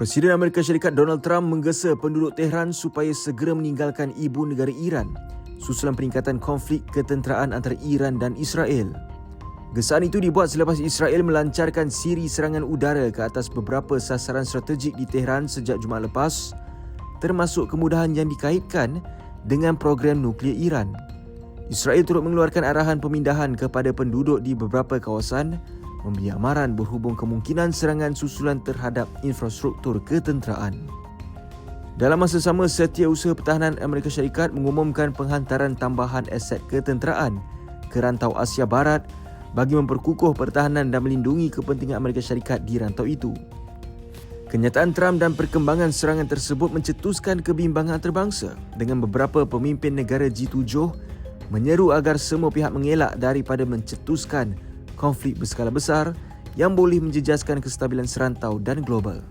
Presiden Amerika Syarikat Donald Trump menggesa penduduk Tehran supaya segera meninggalkan ibu negara Iran susulan peningkatan konflik ketenteraan antara Iran dan Israel. Gesaan itu dibuat selepas Israel melancarkan siri serangan udara ke atas beberapa sasaran strategik di Tehran sejak Jumaat lepas, termasuk kemudahan yang dikaitkan dengan program nuklear Iran. Israel turut mengeluarkan arahan pemindahan kepada penduduk di beberapa kawasan memberi amaran berhubung kemungkinan serangan susulan terhadap infrastruktur ketenteraan. Dalam masa sama, Setiausaha Pertahanan Amerika Syarikat mengumumkan penghantaran tambahan aset ketenteraan ke rantau Asia Barat bagi memperkukuh pertahanan dan melindungi kepentingan Amerika Syarikat di rantau itu. Kenyataan Trump dan perkembangan serangan tersebut mencetuskan kebimbangan antarabangsa dengan beberapa pemimpin negara G7 menyeru agar semua pihak mengelak daripada mencetuskan konflik berskala besar yang boleh menjejaskan kestabilan serantau dan global.